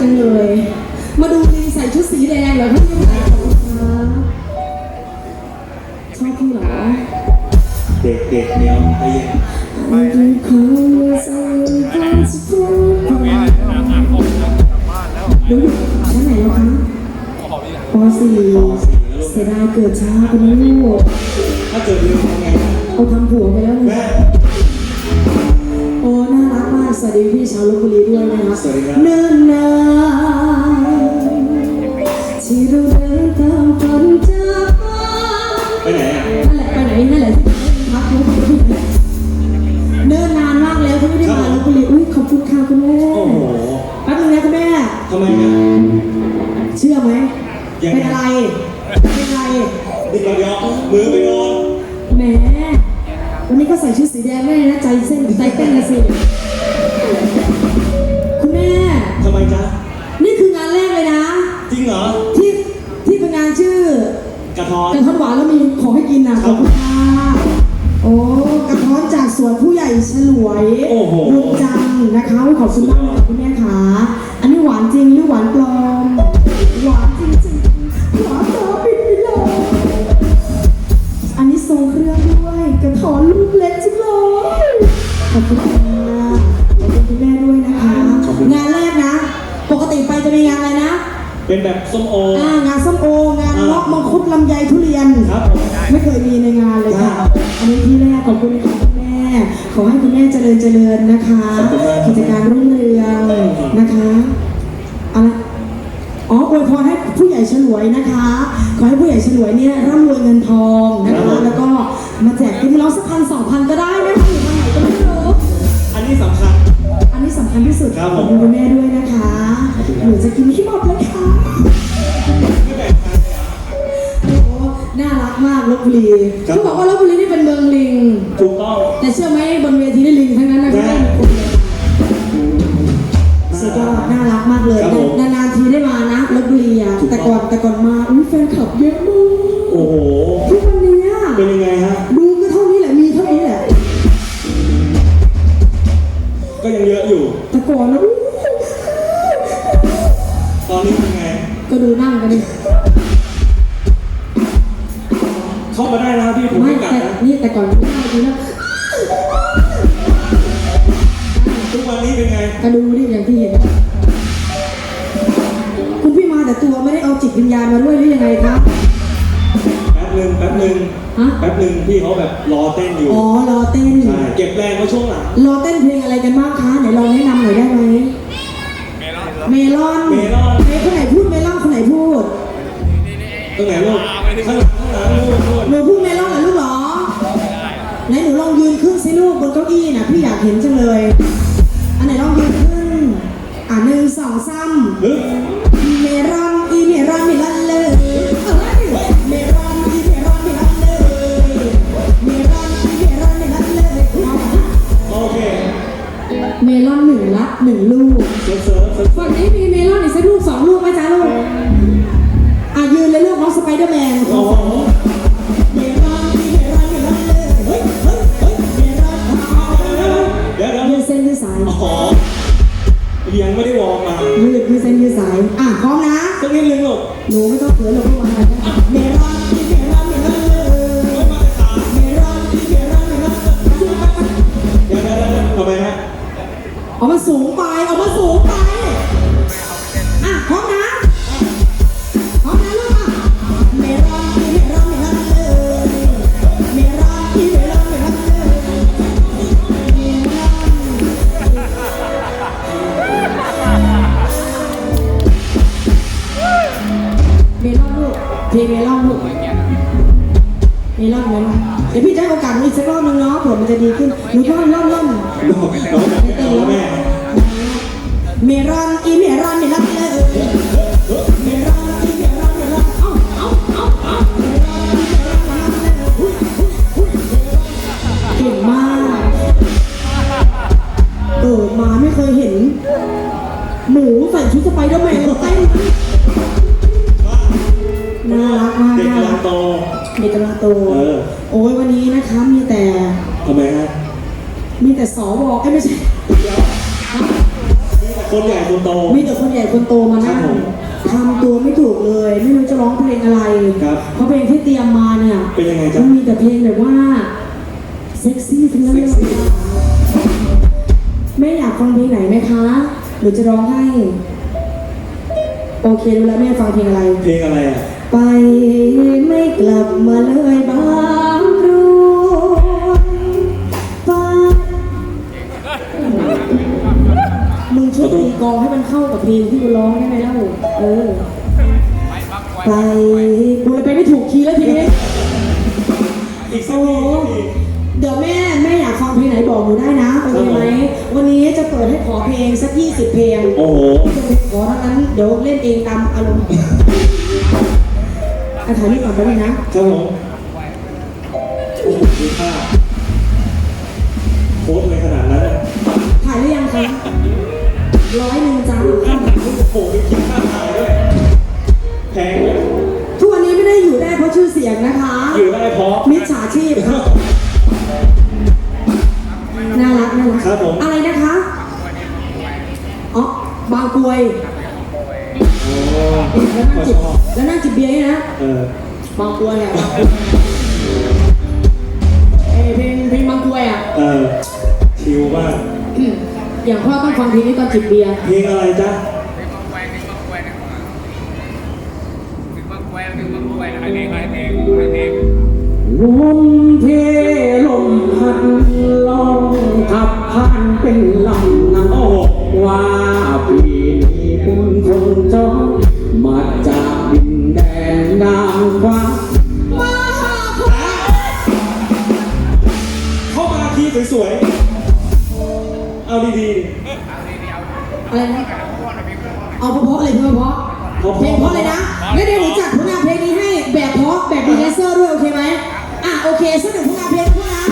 จังเลย มาดูลิงใส่ชุดสีแดงเหรอคะพี่ชอบพี่เหรอเด็กเด็กๆเนี่ยใจเย็น I do call you so หนูอยู่ชั้นไหนแล้วคะป .4 เสียดายเกิดช้าไปนะลูกถ้าเกิดลืมทำไงนะเอาทำผัวไปแล้วแม่น สวัสดีพี่ชาวลบบุรีด้วยนะคะสวัสดีครับ เนิ่นนานที่เราเดินตามฝันจากบ้านไปไหนอะนั่นแหละไปไหนนั่นแหละที่พักรถเนิ่นนานมากแล้วที่ไม่ได้มาลบบุรีอุ้ยขอบคุณค่ะคุณแม่โอ้โหแป๊บนึงนะคุณแม่ทำไมเนี่ยเชื่อไหมยังไงเป็นอะไรเป็นอะไรดิเราเดียวมือไปโดนแหมวันนี้ก็ใส่ชุดสีแดงแม่นะใจเส้นใจเต้นเลยสิ กระท้อนกระท้อนหวานแล้วมีของให้กินนะขอบคุณค่ะโอ้กระท้อนจากสวนผู้ใหญ่ฉลวยโอ้โหบุญจังนะคะขอบคุณมากเลยค่ะคุณแม่ขาอันนี้หวานจริงหรือหวานปลอม หวานจริงๆหวานตาปิดไปเลยอันนี้ทรงเครื่องด้วยกระถอนลูกเล็กจังเลยขอบคุณค่ะขอบคุณคุณแม่ด้วยนะคะงานแรกนะ ปกติไปจะมีงานอะไรนะ เป็นแบบส้มโอ อ่างานส้มโอ คุดลำไยทุเรียน ครับผมไม่เคยมีในงานเลยค่ะ ครับอันนี้ที่แรกขอบคุณค่ะคุณแม่ ขอให้คุณแม่เจริญเจริญนะคะ ขอบคุณมากกิจการรุ่งเรืองนะคะอะไรอ๋ออวยพรให้ผู้ใหญ่ฉลวยนะคะ ขอให้ผู้ใหญ่ฉลวยเนี่ยร่ำรวยเงินทองนะคะแล้วก็มาแจกเป็นร้องสักพันสองพันก็ได้นะคะหรือมาไหนก็ไม่รู้ อันนี้สำคัญ อันนี้สำคัญที่สุดครับขผม อบคุณคุณแม่ด้วยนะคะขอบคุณครับหนูจะกินที่หมดเลยค่ะ มากลบบุรีครับ เขาบอกว่าลบบุรีนี่เป็นเมืองลิง ถูกต้องแต่เชื่อไหมบนเวทีนี่ลิงทั้งนั้นนะแม่ไม่มีคนเลยสุดยอดน่ารักมากเลยครับผม นานๆทีได้มานะลบบุรีอะถูกต้องแต่ก่อนแต่ก่อนมาอุ้ยแฟนคลับเยอะมากโอ้โห ทุกวันเนี้ยเป็นยังไงฮะ ดูก็เท่านี้แหละมีเท่านี้แหละ ก็ยังเยอะอยู่ แต่ก่อนนะอุ๊ยตอนนี้เป็นไงก็ดูนั่งกันดิ เข้ามาได้นะครับพี่ผมไม่ไม่กัดแต่นะนี่แต่ก่อนดูนั่งดีนะทุกวันนี้เป็นไงก็ดูดิอย่างที่เห็น คุณพี่มาแต่ตัวไม่ได้เอาจิตวิญญาณมาด้วยหรือยังไงครับ แป๊บหนึ่งแป๊บหนึ่งฮะ แป๊บหนึ่งพี่เขาแบบรอเต้นอยู่อ๋อรอเต้นใช่เก็บแรงไว้ช่วงหลังรอเต้นเพลงอะไรกันบ้างคะไหนลองแนะนำหน่อยได้ไหมเมลอนเมลอนเมคนไหนพูดเมลอนคนไหนพูด ตรงไหนลูกข้างหลังข้าง หลังลูกลูกหนูพูดเมลอนเหรอลูกเหรอไหนหนูลองยืนขึ้นสิลูกบนเก้าอี้น่ะพี่อยากเห็นจังเลย อันไหนลองยืนขึ้น อะหนึ่งสองสามฮึบเมรอนอีเมรอนเมลอนเลยเอ้ยเมรอนอีเมรอนเมลอนเลยเมรอนอีเมรอนเมลอนเลยเอามาโอเค เมลอนหนึ่งละหนึ่งลูก เซิร์ฟเซิร์ฟเซิร์ฟ ฝั่งนี้มีเมลอนอีก เพลงเมลอนลูกเมลอนเมลอนเดี๋ยวพี่จะให้โอกาสหนูอีกสักรอบนึงเนาะเผื่อมันจะดีขึ้นหนูย่อนย่อนย่อนลูกน้องบอกไม่เอาแล้วแม่เมรอนอีเมรอนเมรอนเลย มฮะมีแต่สวเอ้ยไม่ใช่มีแต่คนใหญ่คนโต มีแต่คนใหญ่คนโตมานั่งครับผมทำตัวไม่ถูกเลย ไม่รู้จะร้องเพลงอะไร ครับ เพราะเพลงที่เตรียมมาเนี่ยเป็นยังไงมัจ๊ะนมีแต่เพลงแบบว่าเซ็กซี่ทั้งนั้นเลยเซ็กซี่แม่อยากฟังเพลงไหนไหมคะ หรือจะร้องให้ โอเครู้แล้วแม่ฟังเพลงอะไร เพลงอะไรอะ ไปไม่กลับมาเลยบาง กลองให้มันเข้ากับเพลงที่กูร้องได้ไหมเล่าเออ ไปกูเลยไปไม่ถูกคีย์แล้วทีนี้อีกสักโอ้ทีโหเดี๋ยวแม่แม่อยากฟังเพลงไหนบอกหนูได้นะโอเคไหมวันนี้จะเปิดให้ขอเพลงสักยี่สิบเพลงโอ้โหขอทั้งนั้นเดี๋ยวเล่นเองตามอารมณ์อาถ่ายนี่ก่อนไปเลยนะครับผมโอ้โหดูภาพโค้ดเลยขนาดนั้นอะถ่ายหรือยังคะ ร้อยหนึ่งจ้าโอ้โหมีคิดค่าถ่ายด้วยแพงเลยทุกวันนี้ไม่ได้อยู่ได้เพราะชื่อเสียงนะคะ อยู่ได้เพราะมิจฉาชีพค่ะน่ารักน่ารักครับผมอะไรนะคะอ๋อบางกรวยโอ้แล้วนั่งก็จิชบอบแล้วนั่งจิบเบียร์นี่นะเออบางกรวยอะบางกรวยเอ้ยเพลงเพลงบางกรวยอะเออชิลมาก อืมอย่างพ่อต้องฟังเพลงนี้ตอนจิบเบียร์เพลงอะไรจ๊ะลมเทลมพัดลองขับผ่านเป็นลำ เพลงเลยนะแล้วเดี๋ยวจัดผลงานเพลงนี้ให้แบบเพราะแบบดีแดนเซอร์ด้วยโอเคไหมอะโอเคสักหนึ่งผลงานเพลงพวกนะ